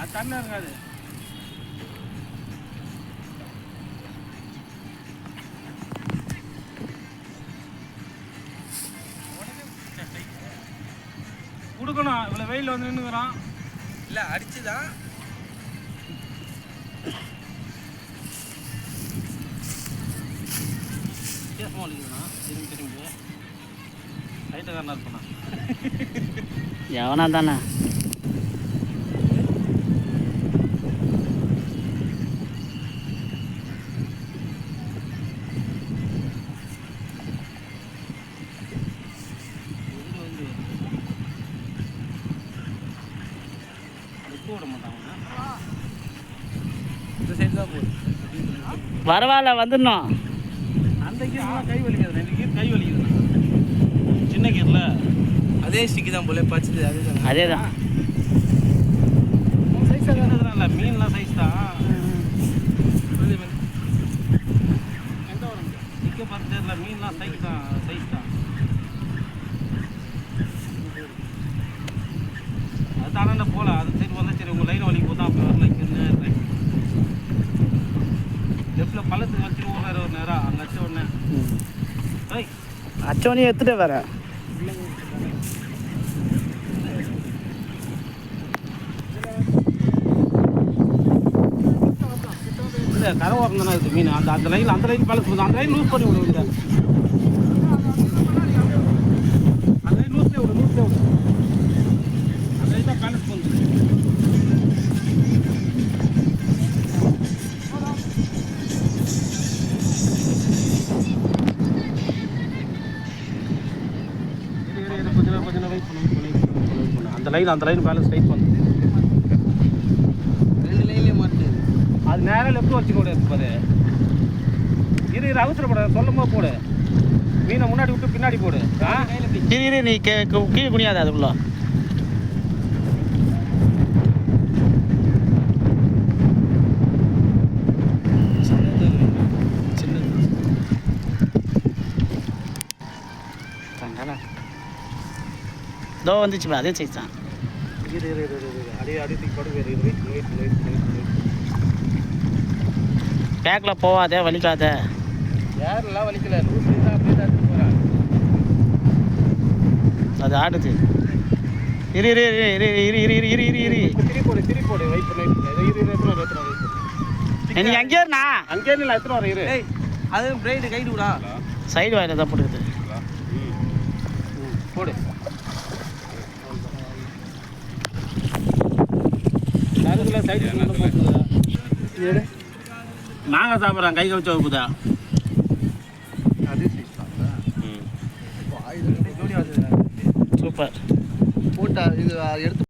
அது தண்ணி இருக்காது. கொடுக்கணும். இவ்வளோ வெயில் வந்து நின்றுக்கிறான் இல்லை அடிச்சுதான். வித்தியாசமாக வலிக்குதுண்ணா. திரும்பி திரும்பி லைட்டுக்காரனா இருப்பண்ணா எவனா தானே இது வந்து விட்டு விட மாட்டாங்க இந்த சைடு தான் போகுது பரவாயில்ல வந்துடணும் அந்த கீரெலாம் கை வலிக்காது ரெண்டு கீர் கை வலிக்குதுண்ணா சின்ன கீரில் அதே ஸ்டிக்கு தான் போல பச்சது அதே தான் அதே தான் சைஸ் இல்லை மீன்லாம் சைஸ் தான் எந்த ஒரு நிற்க பார்த்து தெரியல மீன்லாம் சைஸ் தான் சைஸ் தான் அது தானே போகல அது சரி வந்தா சரி உங்கள் லைன் வலிக்கு போதான் அப்போ வரல இங்கே லெஃப்டில் பள்ளத்துக்கு வச்சு ஓடுறாரு ஒரு நேரம் அங்கே வச்ச உடனே. ஏய் அச்சோனே எடுத்துட்டு வர. இல்லை கரை ஓரம் தானே இருக்குது மீன். அந்த அந்த லைன் அந்த லைன் பண்ணுது அந்த லைன் லூஸ் பண்ணி விடுங்க அந்த லைன் அந்த லைன் பேலன்ஸ் டைட் பண்ணுது ரெண்டு லைன்லேயே மாட்டுது அது நேராக லெஃப்ட் வச்சு கூட இருக்கு பாரு. இரு இரு அவசரப்படாத சொல்லும் போது போடு. மீனை முன்னாடி விட்டு பின்னாடி போடு. இரு இரு நீ கீழே குனியாத அதுக்குள்ள தங்கடா. இதோ வந்துச்சு பா, அதே சைஸ் தான் இரு இரு இரு இரு அடியே அடி தூக்கி போடு இரு wait wait wait wait wait பேக்கில் போவாதே வலிக்காத. யாரெல்லாம் வலிக்கல தான் தான் அது ஆடுது. இரு இரு இரு இரு இரு இரு இரு இரு இரு இரு. நீ அங்கேயே இருந்தா அங்கேயே இல்லை எத்தனை வரும் இரு அது பிரைடு கைடு விடா. சைடு வாயில தான் போட்டுக்குது. ம், போடு. நாங்கள் சாப்பிட்றோம் கை கவிச்ச வகுப்புதா சூப்பர். போட்டா இது எடுத்து